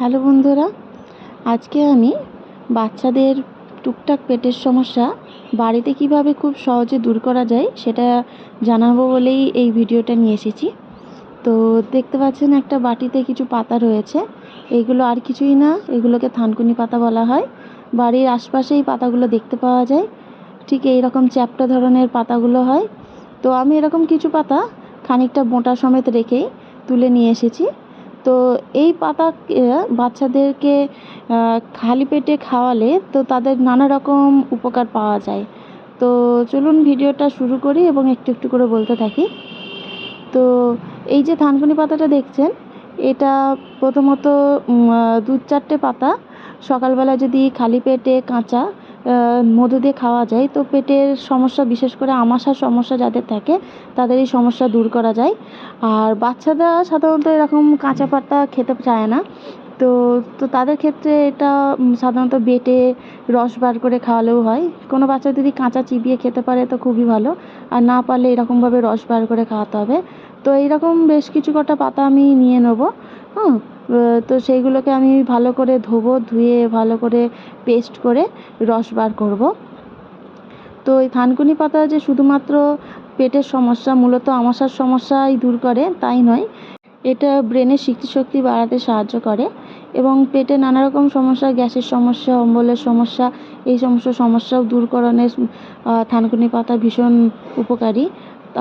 Hello বন্ধুরা, আজকে আমি বাচ্চাদের টুকটাক পেটের সমস্যা, বাড়িতে কীভাবে খুব সহজে দূর করা যায় সেটা জানাব বলেই এই ভিডিওটা নিয়ে এসেছি। তো দেখতে পাচ্ছেন একটা বাটিতে কিছু পাতা রয়েছে, এগুলো আর কিছুই না, এগুলোকে থানকুনি পাতা বলা হয়। বাড়ির আশপাশে এই পাতাগুলো দেখতে পাওয়া যায়, ঠিক এই রকম চ্যাপ্টা ধরনের পাতাগুলো হয়। তো আমি এরকম কিছু পাতা খানিকটা মোটা সমেত রেখেই তুলে নিয়ে এসেছি। তো এই পাতা বাচ্চাদেরকে খালি পেটে খাওয়ালে তো তাদের নানা রকম উপকার পাওয়া যায়। তো চলুন ভিডিওটা শুরু করি এবং একটু একটু করে বলতে থাকি। তো এই যে থানকুনি পাতাটা দেখছেন, এটা প্রথমত দু চারটে পাতা, সকালবেলা যদি খালি পেটে কাঁচা মধু দিয়ে খাওয়া যায়। তো পেটের সমস্যা, বিশেষ করে আমাশার সমস্যা যাদের থাকে, তাদের এই সমস্যা দূর করা যায়। আর বাচ্চারা সাধারণত এরকম কাঁচা পাতা খেতে চায় না। তো তো তাদের ক্ষেত্রে এটা সাধারণত বেটে রস বার করে খাওয়ালেও হয়। কোনো বাচ্চা যদি কাঁচা চিবিয়ে খেতে পারে, তো খুবই ভালো। আর না পারলে এরকমভাবে রস বার করে খাওয়াতে হবে। তো এইরকম বেশ কিছু কটা পাতা আমি নিয়ে নেব। হ্যাঁ তো সেইগুলোকে আমি ভালো করে ধোবো, ধুয়ে ভালো করে পেস্ট করে রস বার করব। তো এই থানকুনি পাতা যে শুধুমাত্র পেটের সমস্যা, মূলত আমাশার সমস্যাই দূর করে, তাই নয়। এটা ব্রেনের স্মৃতিশক্তি বাড়াতে সাহায্য করে এবং পেটে নানা রকম সমস্যা, গ্যাসের সমস্যা, অম্বলের সমস্যা, এই সমস্ত সমস্যাও দূরকরণে থানকুনি পাতা ভীষণ উপকারী।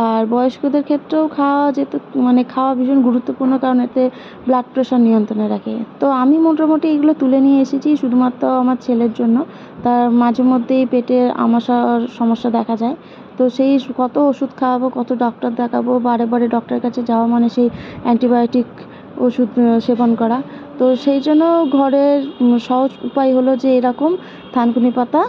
আর বয়স্কদের ক্ষেত্রেও খাওয়া যেতে মানে খাওয়া ভীষণ গুরুত্বপূর্ণ কারণ এতে ব্লাড প্রেশার নিয়ন্ত্রণে রাখে। তো আমি মোটামুটি এগুলো তুলে নিয়ে এসেছি শুধুমাত্র আমার ছেলের জন্য। তার মাঝে মধ্যেই পেটে আমাশার সমস্যা দেখা যায়। তো সেই কত ওষুধ খাওয়াবো, কত ডক্টর দেখাবো, বারে বারে ডক্টরের কাছে যাওয়া মানে সেই অ্যান্টিবায়োটিক ওষুধ সেবন করা। তো সেই জন্য ঘরের সহজ উপায় হলো যে এরকম থানকুনি পাতা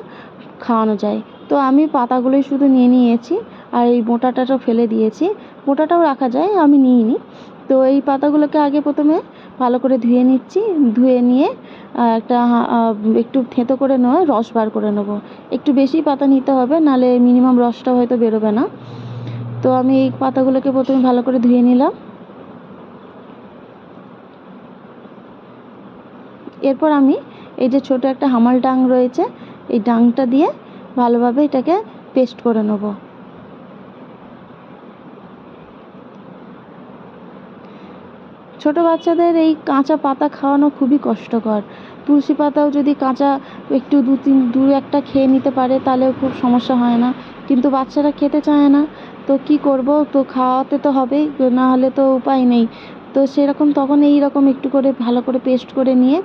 খাওয়ানো যায়। তো আমি পাতাগুলোই শুধু নিয়ে নিয়েছি। আর এই মোটাটাও ফেলে দিয়েছি। মোটাটাও রাখা যায়, আমি নিইনি। তো এই পাতাগুলোকে আগে প্রথমে ভালো করে ধুয়ে নিচ্ছি। ধুয়ে নিয়ে একটা একটু থেঁতো করে নেওয়া রস বার করে নেব। একটু বেশি পাতা নিতে হবে নাহলে মিনিমাম রসটা হয়তো বেরোবে না। তো আমি এই পাতাগুলোকে প্রথমে ভালো করে ধুয়ে নিলাম। এরপর আমি এই যে ছোট একটা হামাল ডাং রয়েছে, এই ডাংটা দিয়ে ভালোভাবে এটাকে পেস্ট করে নেব। ছোটো বাচ্চাদের এই কাঁচা পাতা খাওয়ানো খুবই কষ্টকর। তুলসী পাতাও যদি কাঁচা একটু দু তিন, দু একটা খেয়ে নিতে পারে, তাহলেও খুব সমস্যা হয় না। কিন্তু বাচ্চারা খেতে চায় না। তো কি করব? তো খাওয়াতে তো হবেই, না হলে তো উপায় নেই। তো সেরকম তখন এই রকম একটু করে, ভালো করে পেস্ট করে নিয়ে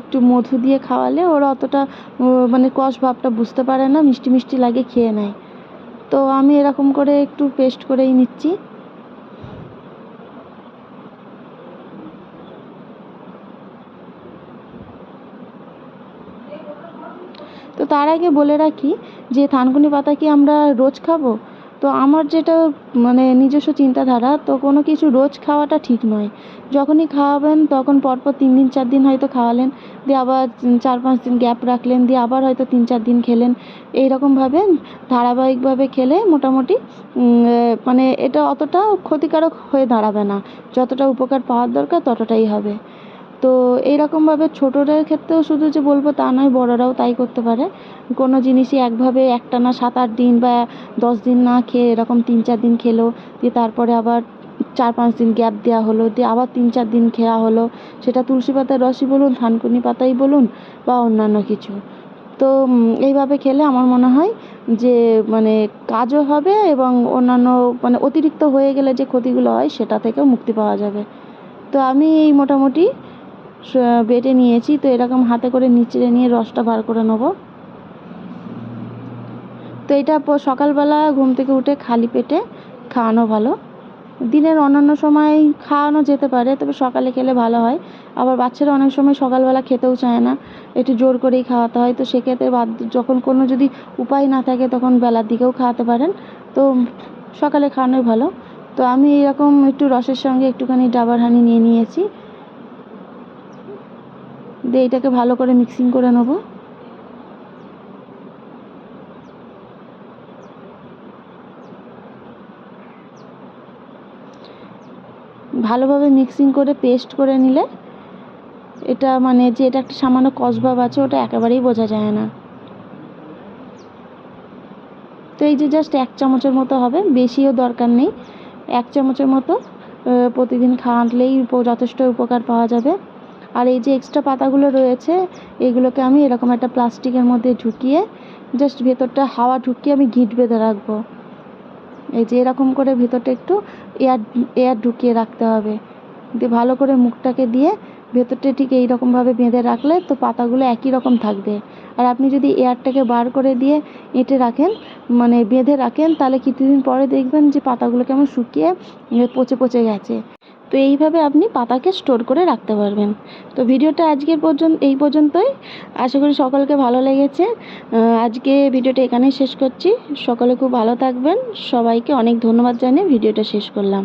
একটু মধু দিয়ে খাওয়ালে ওরা অতটা মানে কষ ভাবটা বুঝতে পারে না, মিষ্টি মিষ্টি লাগে, খেয়ে নেয়। তো আমি এরকম করে একটু পেস্ট করেই নিচ্ছি তো তার আগে বলে রাখি যে থানকুনি পাতা কি আমরা রোজ খাব? তো আমার যেটা মানে নিজস্ব চিন্তাধারা, তো কোনো কিছু রোজ খাওয়াটা ঠিক নয়। যখনই খাওয়াবেন, তখন পরপর তিন দিন, চার দিন হয়তো খাওয়ালেন, দিয়ে আবার চার পাঁচ দিন গ্যাপ রাখলেন, দিয়ে আবার হয়তো তিন চার দিন খেলেন। এই রকমভাবে ধারাবাহিকভাবে খেলে মোটামুটি মানে এটা অতটা ক্ষতিকারক হয়ে দাঁড়াবে না। যতটা উপকার পাওয়ার দরকার, ততটাই হবে। তো এইরকমভাবে ছোটোদের ক্ষেত্রেও শুধু যে বলব তা নয়, বড়রাও তাই করতে পারে। কোনো জিনিসই একভাবে একটানা সাত আট দিন বা দশ দিন না খেয়ে এরকম তিন চার দিন খেলো, দিয়ে তারপরে আবার চার পাঁচ দিন গ্যাপ দেওয়া হলো, দিয়ে আবার তিন চার দিন খেয়া হলো। সেটা তুলসী পাতার রসই বলুন, থানকুনি পাতাই বলুন বা অন্যান্য কিছু। তো এইভাবে খেলে আমার মনে হয় যে মানে কাজও হবে এবং অন্যান্য মানে অতিরিক্ত হয়ে গেলে যে ক্ষতিগুলো হয় সেটা থেকেও মুক্তি পাওয়া যাবে। তো আমি এই মোটামুটি বেটে নিয়েছি, তো এরকম হাতে করে নিচড়ে নিয়ে রসটা বার করে নেব। তো এটা সকালবেলা ঘুম থেকে উঠে খালি পেটে খাওয়ানো ভালো। দিনের অন্যান্য সময় খাওয়ানো যেতে পারে, তবে সকালে খেলে ভালো হয়। আবার বাচ্চারা অনেক সময় সকালবেলা খেতেও চায় না, একটু জোর করেই খাওয়াতে হয়। তো সেক্ষেত্রে বাধ্য যখন কোনো যদি উপায় না থাকে, তখন বেলার দিকেও খাওয়াতে পারেন। তো সকালে খাওয়ানোই ভালো। তো আমি এরকম একটু রসের সঙ্গে একটুখানি ডাবার হানি নিয়ে নিয়েছি। দিয়ে এটাকে ভালো করে মিক্সিং করে নেব। ভালোভাবে মিক্সিং করে পেস্ট করে নিলে এটা মানে যে এটা একটা সামান্য কসভাব আছে, ওটা একেবারেই বোঝা যায় না। তো এই যে জাস্ট এক চামচের মতো হবে, বেশিও দরকার নেই। এক চামচের মতো প্রতিদিন খাওয়ালেই যথেষ্ট উপকার পাওয়া যাবে। আর এই যে এক্সট্রা পাতাগুলো রয়েছে, এগুলোকে আমি এরকম একটা প্লাস্টিকের মধ্যে ঢুকিয়ে জাস্ট ভেতরটা হাওয়া ঢুকিয়ে আমি গিট বেঁধে রাখব। এই যে এরকম করে ভেতরটা একটু এয়ার এয়ার ঢুকিয়ে রাখতে হবে। দিয়ে ভালো করে মুখটাকে দিয়ে ভেতরটা ঠিক এই রকমভাবে বেঁধে রাখলে তো পাতাগুলো একই রকম থাকবে। আর আপনি যদি এয়ারটাকে বার করে দিয়ে এঁটে রাখেন মানে বেঁধে রাখেন, তাহলে কিছুদিন পরে দেখবেন যে পাতাগুলো কেমন শুকিয়ে পচে পচে গেছে। তো এইভাবে আপনি পাতাকে স্টোর করে রাখতে পারবেন। তো ভিডিওটা আজকের পর্যন্ত, এই পর্যন্তই। আশা করি সকলকে ভালো লেগেছে। আজকে ভিডিওটা এখানেই শেষ করছি। সকলে খুব ভালো থাকবেন। সবাইকে অনেক ধন্যবাদ জানিয়ে ভিডিওটা শেষ করলাম।